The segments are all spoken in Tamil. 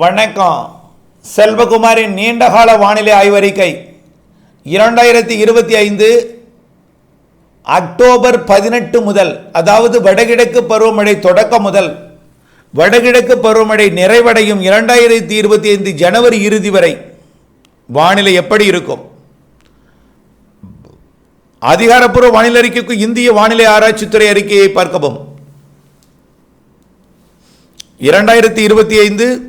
வணக்கம். செல்வகுமாரின் நீண்டகால வானிலை ஆய்வறிக்கை. இரண்டாயிரத்தி இருபத்தி ஐந்து அக்டோபர் பதினெட்டு முதல் அதாவது வடகிழக்கு பருவமழை தொடக்கம் முதல் வடகிழக்கு பருவமழை நிறைவடையும் இரண்டாயிரத்தி இருபத்தி ஐந்து ஜனவரி இறுதி வரை வானிலை எப்படி இருக்கும்? அதிகாரப்பூர்வ வானிலை அறிக்கைக்கு இந்திய வானிலை ஆராய்ச்சித்துறை அறிக்கையை பார்க்கவும். இரண்டாயிரத்தி இருபத்தி ஐந்து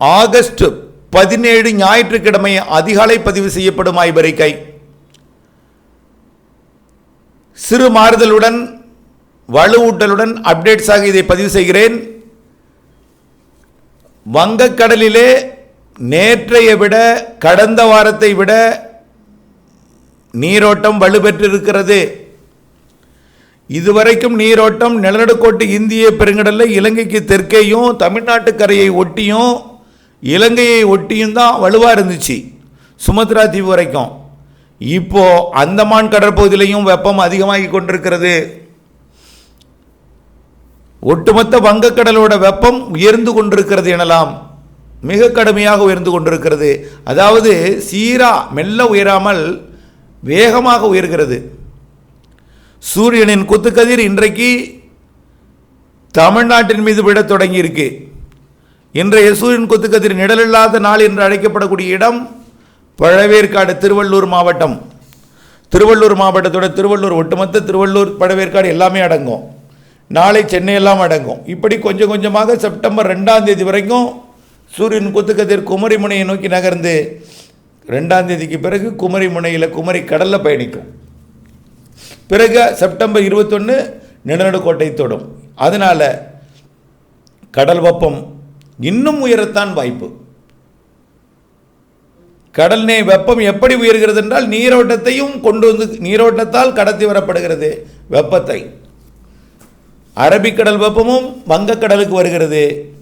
ஆகஸ்ட் பதினேழு ஞாயிற்றுக்கிழமை அதிகாலை பதிவு செய்யப்படும் ஆய்வறிக்கை சிறு மாறுதலுடன் வலுவூட்டலுடன் அப்டேட்ஸாக இதை பதிவு செய்கிறேன். வங்கக்கடலிலே நேற்றைய விட கடந்த வாரத்தை விட நீரோட்டம் வலுப்பெற்றிருக்கிறது இதுவரைக்கும் நீரோட்டம் நிலநடுக்கோட்டு இந்திய பெருங்கடலில் இலங்கைக்கு தெற்கேயும் தமிழ்நாட்டு கரையை ஒட்டியும் இலங்கையை ஒட்டியும் தான் வலுவாக இருந்துச்சு. சுமத்ரா தீவு வரைக்கும். இப்போ அந்தமான் கடற்பகுதியிலையும் வெப்பம் அதிகமாகி கொண்டிருக்கிறது. ஒட்டுமொத்த வங்கக்கடலோட வெப்பம் உயர்ந்து கொண்டிருக்கிறது எனலாம். மிக கடுமையாக உயர்ந்து கொண்டிருக்கிறது. அதாவது சீரா மெல்ல உயராமல் வேகமாக உயர்கிறது. சூரியனின் குத்துக்கதிர் இன்றைக்கு தமிழ்நாட்டின் மீது விடத் தொடங்கியிருக்கு. இன்றைய சூரியன் குத்துக்கதிர் நிழலில்லாத நாள் என்று அழைக்கப்படக்கூடிய இடம் பழவேற்காடு திருவள்ளூர் மாவட்டம். திருவள்ளூர் மாவட்டத்தோட திருவள்ளூர் ஒட்டுமொத்த திருவள்ளூர் பழவேற்காடு எல்லாமே அடங்கும். நாளை சென்னை எல்லாம் அடங்கும். இப்படி கொஞ்சம் கொஞ்சமாக செப்டம்பர் ரெண்டாம் தேதி வரைக்கும் சூரியன் குத்துக்கதிர் குமரி முனையை நோக்கி நகர்ந்து ரெண்டாம் தேதிக்கு பிறகு குமரி முனையில் குமரி கடலில் பயணிக்கும். பிறகு செப்டம்பர் இருபத்தொன்று நிலநடுக்கோட்டை தொடும். அதனால் கடல் வெப்பம் இன்னும் உயரத்தான் வாய்ப்பு. கடல் நீர் வெப்பம் எப்படி உயர்கிறது என்றால் நீரோட்டத்தையும் கொண்டு வந்து நீரோட்டத்தால் கடத்தி வரப்படுகிறது வெப்பத்தை. அரபிக்கடல் வெப்பமும் வங்கக்கடலுக்கு வருகிறது.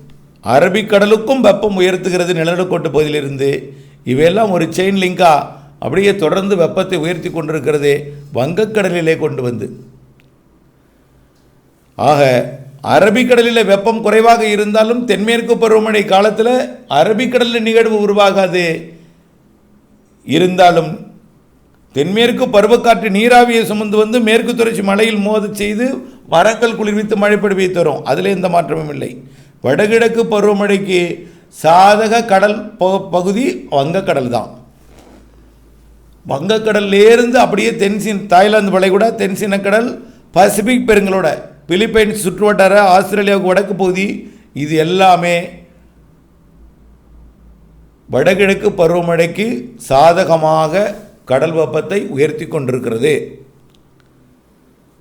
அரபிக்கடலுக்கும் வெப்பம் உயர்த்துகிறது நிலநடுக்கோட்டு பகுதியிலிருந்து. இவையெல்லாம் ஒரு செயின் லிங்கா அப்படியே தொடர்ந்து வெப்பத்தை உயர்த்தி கொண்டிருக்கிறது வங்கக்கடலிலே கொண்டு வந்து. ஆக அரபிக்கடலில் வெப்பம் குறைவாக இருந்தாலும் தென்மேற்கு பருவமழை காலத்தில் அரபிக்கடலில் நிகழ்வு உருவாகாது. இருந்தாலும் தென்மேற்கு பருவக்காற்று நீராவியை சுமந்து வந்து மேற்கு தொடர்ச்சி மலையில் மோத செய்து மரங்கள் குளிர்வித்து மழை தரும். அதில் எந்த மாற்றமும் இல்லை. வடகிழக்கு பருவமழைக்கு சாதக கடல் ப- பகுதி வங்கக்கடல் தான். வங்கக்கடல்லேருந்து அப்படியே தென்சின் தாய்லாந்து வளைகுடா தென்சினக்கடல் பசிபிக் பெருங்களோட பிலிப்பைன்ஸ் சுற்றுவட்டார ஆஸ்திரேலியாவுக்கு வடக்கு பகுதி இது எல்லாமே வடகிழக்கு பருவமழைக்கு சாதகமாக கடல் வெப்பத்தை உயர்த்தி கொண்டிருக்கிறது.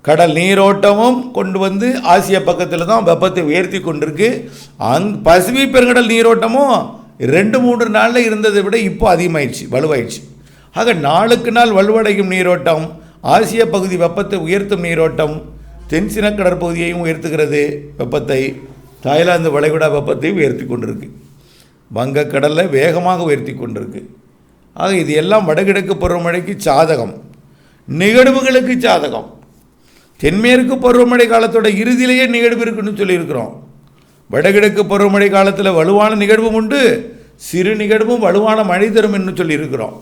கடல் நீரோட்டமும் கொண்டு வந்து ஆசிய பக்கத்தில் தான் வெப்பத்தை உயர்த்தி கொண்டிருக்கு. அங் பசிபிக் பெருங்கடல் நீரோட்டமும் ரெண்டு மூன்று நாளில் இருந்ததை விட இப்போ அதிகமாயிடுச்சு வலுவாயிடுச்சு. ஆக நாளுக்கு நாள் வலுவடையும் நீரோட்டம் ஆசிய பகுதி வெப்பத்தை உயர்த்தும் நீரோட்டம் தென்சின கடற்பகுதியையும் உயர்த்துகிறது வெப்பத்தை. தாய்லாந்து வளைகுடா வெப்பத்தையும் உயர்த்தி கொண்டிருக்கு. வங்கக்கடலில் வேகமாக உயர்த்தி கொண்டிருக்கு. ஆக இது எல்லாம் வடகிழக்கு பருவமழைக்கு சாதகம். நிகழ்வுகளுக்கு சாதகம். தென்மேற்கு பருவமழை காலத்தோட இறுதியிலேயே நிகழ்வு இருக்குன்னு சொல்லியிருக்கிறோம். வடகிழக்கு பருவமழை காலத்தில் வலுவான நிகழ்வும் உண்டு. சிறு நிகழ்வும் வலுவான மழை தரும் என்று சொல்லியிருக்கிறோம்.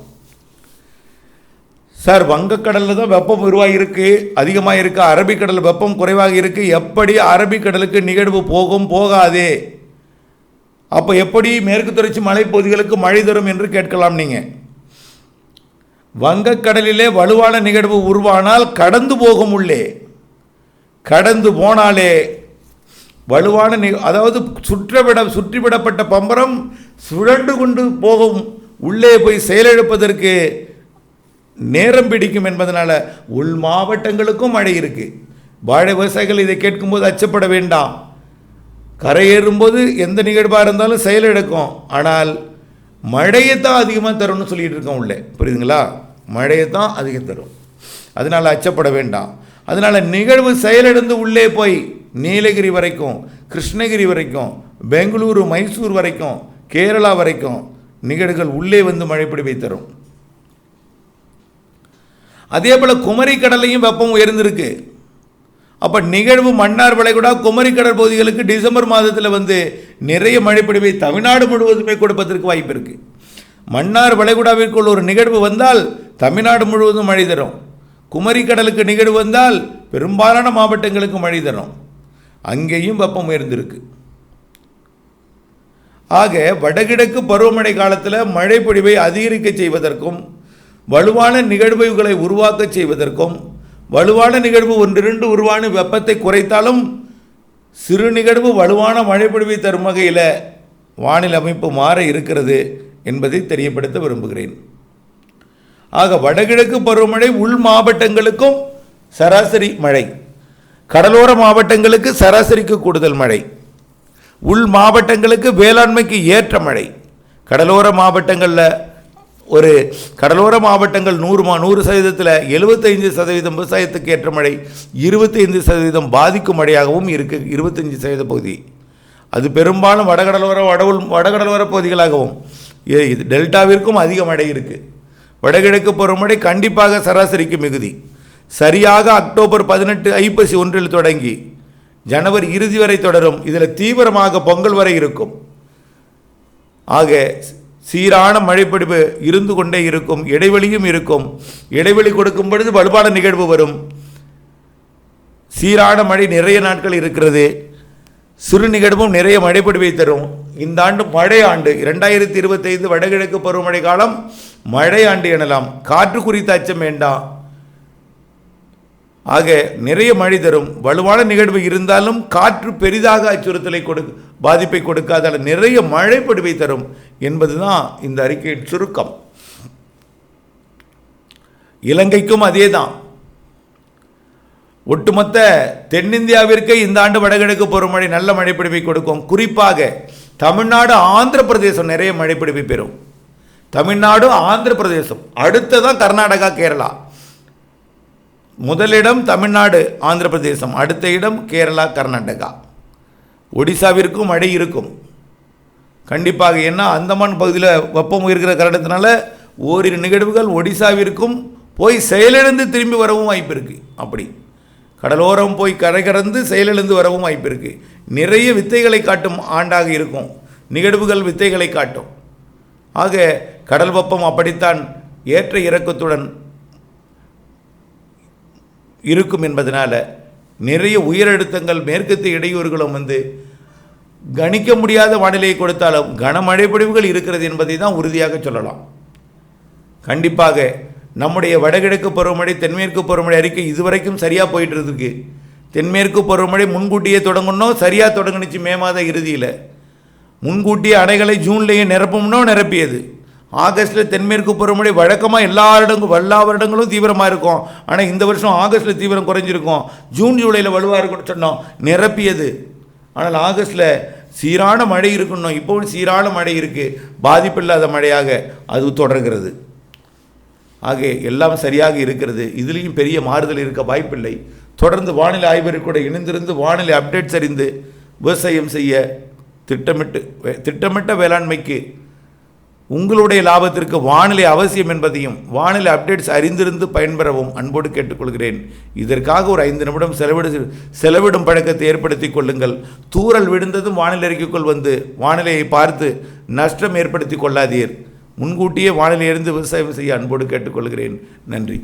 சார் வங்கக்கடலில் தான் வெப்பம் உருவாகியிருக்கு அதிகமாக இருக்குது அரபிக்கடல் வெப்பம் குறைவாக இருக்குது எப்படி அரபிக்கடலுக்கு நிகழ்வு போகும்? போகாதே. அப்போ எப்படி மேற்கு தொடர்ச்சி மலைப்பகுதிகளுக்கு மழை தரும் என்று கேட்கலாம் நீங்கள் வங்கக்கடலிலே வலுவான நிகழ்வு உருவானால் கடந்து போகும் உள்ளே. கடந்து போனாலே வலுவான நிக அதாவது சுற்றவிட சுற்றிவிடப்பட்ட பம்பரம் சுழண்டு கொண்டு போகும். உள்ளே போய் செயலிழப்பதற்கு நேரம் பிடிக்கும் என்பதனால் உள் மாவட்டங்களுக்கும் மழை இருக்குது வாழை விவசாயிகள் இதை கேட்கும்போது அச்சப்பட வேண்டாம். கரையேறும்போது எந்த நிகழ்வாக இருந்தாலும் செயலிழக்கும் ஆனால் மழையை தான் அதிகமாக தரும்னு சொல்லிகிட்டு இருக்கோம் உள்ளே. புரியுதுங்களா? மழையை தான் அதிகம் தரும். அதனால் அச்சப்பட வேண்டாம். அதனால் நிகழ்வு செயலிழந்து உள்ளே போய் நீலகிரி வரைக்கும் கிருஷ்ணகிரி வரைக்கும் பெங்களூரு மைசூர் வரைக்கும் கேரளா வரைக்கும் நிகழ்வுகள் உள்ளே வந்து மழை பிடிவை தரும். அதே போல் குமரி கடலையும் வெப்பம் உயர்ந்திருக்கு. அப்போ நிகழ்வு மன்னார் வளைகுடா குமரி கடல் பகுதிகளுக்கு டிசம்பர் மாதத்தில் வந்து நிறைய மழைப்பொழிவை தமிழ்நாடு முழுவதுமே கொடுப்பதற்கு வாய்ப்பு இருக்குது மன்னார் வளைகுடாவிற்குள் ஒரு நிகழ்வு வந்தால் தமிழ்நாடு முழுவதும் மழை தரும். குமரி கடலுக்கு நிகழ்வு வந்தால் பெரும்பாலான மாவட்டங்களுக்கு மழை தரும். அங்கேயும் வெப்பம் உயர்ந்திருக்கு. ஆக வடகிழக்கு பருவமழை காலத்தில் மழை பொழிவை அதிகரிக்க செய்வதற்கும் வலுவான நிகழ்வுகளை உருவாக்க செய்வதற்கும் வலுவான நிகழ்வு ஒன்றிரண்டு உருவான வெப்பத்தை குறைத்தாலும் சிறு நிகழ்வு வலுவான மழைப்பொழிவை தரும் வகையில் வானிலை அமைப்பு மாற இருக்கிறது என்பதை தெரியப்படுத்த விரும்புகிறேன். ஆக வடகிழக்கு பருவமழை உள் மாவட்டங்களுக்கும் சராசரி மழை. கடலோர மாவட்டங்களுக்கு சராசரிக்கு கூடுதல் மழை. உள் மாவட்டங்களுக்கு வேளாண்மைக்கு ஏற்ற மழை. கடலோர மாவட்டங்களில் ஒரு கடலோர மாவட்டங்கள் நூறு மா நூறு சதவீதத்தில் எழுபத்தைந்து சதவீதம் விவசாயத்துக்கு ஏற்ற மழை இருபத்தைந்து சதவீதம் பாதிக்கும் மழையாகவும் இருக்குது இருபத்தஞ்சி சதவீத பகுதி. அது பெரும்பாலும் வடகடலோர வடவுள் வடகடலோர பகுதிகளாகவும். இது டெல்டாவிற்கும் அதிக மழை இருக்குது வடகிழக்கு பருவமழை கண்டிப்பாக சராசரிக்கு மிகுதி. சரியாக அக்டோபர் பதினெட்டு ஐப்பசி ஒன்றில் தொடங்கி ஜனவரி இறுதி வரை தொடரும். இதில் தீவிரமாக பொங்கல் வரை இருக்கும். ஆக சீரான மழைப்பிடிப்பு இருந்து கொண்டே இருக்கும் இடைவெளியும் இருக்கும். இடைவெளி கொடுக்கும் பொழுது வலுவான நிகழ்வு வரும். சீரான மழை நிறைய நாட்கள் இருக்கிறது. சிறு நிகழ்வும் நிறைய மழைப்பிடிவை தரும். இந்த ஆண்டு மழை ஆண்டு இரண்டாயிரத்தி இருபத்தைந்து வடகிழக்கு பருவமழை காலம் மழை ஆண்டு எனலாம். காற்று குறித்த அச்சம் வேண்டாம். ஆக நிறைய மழை தரும். வலுவான நிகழ்வு இருந்தாலும் காற்று பெரிதாக அச்சுறுத்தலை கொடு பாதிப்பை கொடுக்காத நிறைய மழை தரும் என்பதுதான் இந்த அறிக்கையின் சுருக்கம். இலங்கைக்கும் அதேதான். ஒட்டுமொத்த தென்னிந்தியாவிற்கே இந்த ஆண்டு வடகிழக்கு பருவமழை நல்ல மழைப்பிடிப்பை கொடுக்கும். குறிப்பாக தமிழ்நாடு ஆந்திர பிரதேசம் நிறைய மழைப்பிடிப்பை பெறும். தமிழ்நாடு ஆந்திர பிரதேசம் அடுத்ததான் கர்நாடகா கேரளா. முதலிடம் தமிழ்நாடு ஆந்திர பிரதேசம் அடுத்த இடம் கேரளா கர்நாடகா. ஒடிசாவிற்கும் மழை இருக்கும். கண்டிப்பாக ஏன்னா அந்தமான் பகுதியில் வெப்பம் இருக்கிற காரணத்தினால ஓரிரு நிகழ்வுகள் ஒடிசாவிற்கும் போய் செயலிழந்து திரும்பி வரவும் வாய்ப்பு இருக்குது அப்படி. கடலோரம் போய் கரை கடந்து செயலிழந்து வரவும் வாய்ப்பு இருக்குது நிறைய வித்தைகளை காட்டும் ஆண்டாக இருக்கும். நிகழ்வுகள் வித்தைகளை காட்டும். ஆக கடல் வெப்பம் அப்படித்தான் ஏற்ற இறக்கத்துடன் இருக்கும் என்பதனால் நிறைய உயரழுத்தங்கள் மேற்கத்திய இடையூறுகளும் வந்து கணிக்க முடியாத வானிலையை கொடுத்தாலும் கனமழை பொழிவுகள் இருக்கிறது என்பதை தான் உறுதியாக சொல்லலாம். கண்டிப்பாக நம்முடைய வடகிழக்கு பருவமழை தென்மேற்கு பருவமழை அறிக்கை இதுவரைக்கும் சரியாக போயிட்டு இருக்கு தென்மேற்கு பருவமழை முன்கூட்டியே தொடங்கணும் சரியாக தொடங்குனுச்சு மே மாத இறுதியில். முன்கூட்டியே அணைகளை ஜூன்லேயே நிரப்பும்னோ நிரப்பியது. ஆகஸ்ட்டில் தென்மேற்கு பருவமழை வழக்கமாக எல்லா இடங்களும் எல்லா வருடங்களும் தீவிரமாக இருக்கும். ஆனால் இந்த வருஷம் ஆகஸ்ட்டில் தீவிரம் குறைஞ்சிருக்கும். ஜூன் ஜூலையில் வலுவாக இருக்கும்னு சொன்னோம். நிரப்பியது. ஆனால் ஆகஸ்ட்டில் சீரான மழை இருக்கணும் இப்போவும் சீரான மழை இருக்குது பாதிப்பில்லாத மழையாக அது தொடர்கிறது. ஆக எல்லாம் சரியாக இருக்கிறது. இதுலேயும் பெரிய மாறுதல் இருக்க வாய்ப்பில்லை. தொடர்ந்து வானிலை ஆய்வறிக்கை கூட இணைந்திருந்து வானிலை அப்டேட்ஸ் அறிந்து விவசாயம் செய்ய திட்டமிட்டு திட்டமிட்ட வேளாண்மைக்கு உங்களுடைய லாபத்திற்கு வானிலை அவசியம் என்பதையும் வானிலை அப்டேட்ஸ் அறிந்திருந்து பயன்பெறவும் அன்போடு கேட்டுக்கொள்கிறேன். இதற்காக ஒரு ஐந்து நிமிடம் செலவிடு செலவிடும் பழக்கத்தை ஏற்படுத்திக் கொள்ளுங்கள். தூறல் விழுந்ததும் வானிலை அறிக்கைக்குள் வந்து வானிலையை பார்த்து நஷ்டம் ஏற்படுத்திக் கொள்ளாதீர். முன்கூட்டியே வானிலை விவசாயம் செய்ய அன்போடு கேட்டுக்கொள்கிறேன். நன்றி.